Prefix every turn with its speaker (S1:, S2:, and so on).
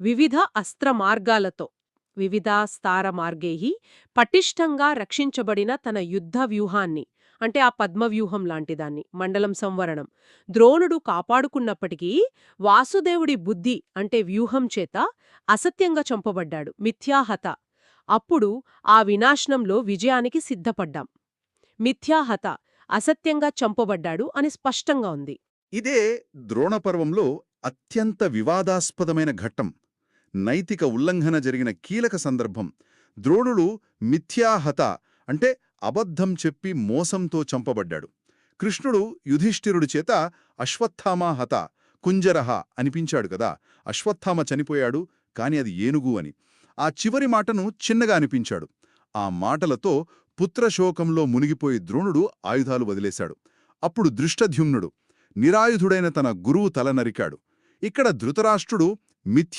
S1: వివిధ అస్త్ర మార్గాలతో వివిధాస్తార మార్గేహి పటిష్టంగా రక్షించబడిన తన యుద్ధ వ్యూహాన్ని అంటే ఆ పద్మవ్యూహం లాంటిదాన్ని మండలం సంవరణం. ద్రోణుడు కాపాడుకున్నప్పటికీ వాసుదేవుడి బుద్ధి అంటే వ్యూహం చేత అసత్యంగా చంపబడ్డాడు మిథ్యాహత. అప్పుడు ఆ వినాశనంలో విజయానికి సిద్ధపడ్డాం. మిథ్యాహత అసత్యంగా చంపబడ్డాడు అని స్పష్టంగా ఉంది.
S2: ఇదే ద్రోణపర్వంలో అత్యంత వివాదాస్పదమైన ఘట్టం. నైతిక ఉల్లంఘన జరిగిన కీలక సందర్భం. ద్రోణుడు మిథ్యాహత అంటే అబద్ధం చెప్పి మోసంతో చంపబడ్డాడు. కృష్ణుడు యుధిష్ఠిరుడి చేత అశ్వత్థామాహత కుంజరహ అనిపించాడు కదా. అశ్వత్థామ చనిపోయాడు కాని అది ఏనుగు అని. ఆ చివరి మాటను చిన్నగా అనిపించాడు. ఆ మాటలతో పుత్రశోకంలో మునిగిపోయి ద్రోణుడు ఆయుధాలు వదిలేశాడు. అప్పుడు దృష్టధ్యుమ్నుడు నిరాయుధుడైన తన గురువు తల నరికాడు ఇక్కడ ధృతరాష్ట్రుడు మిథ్య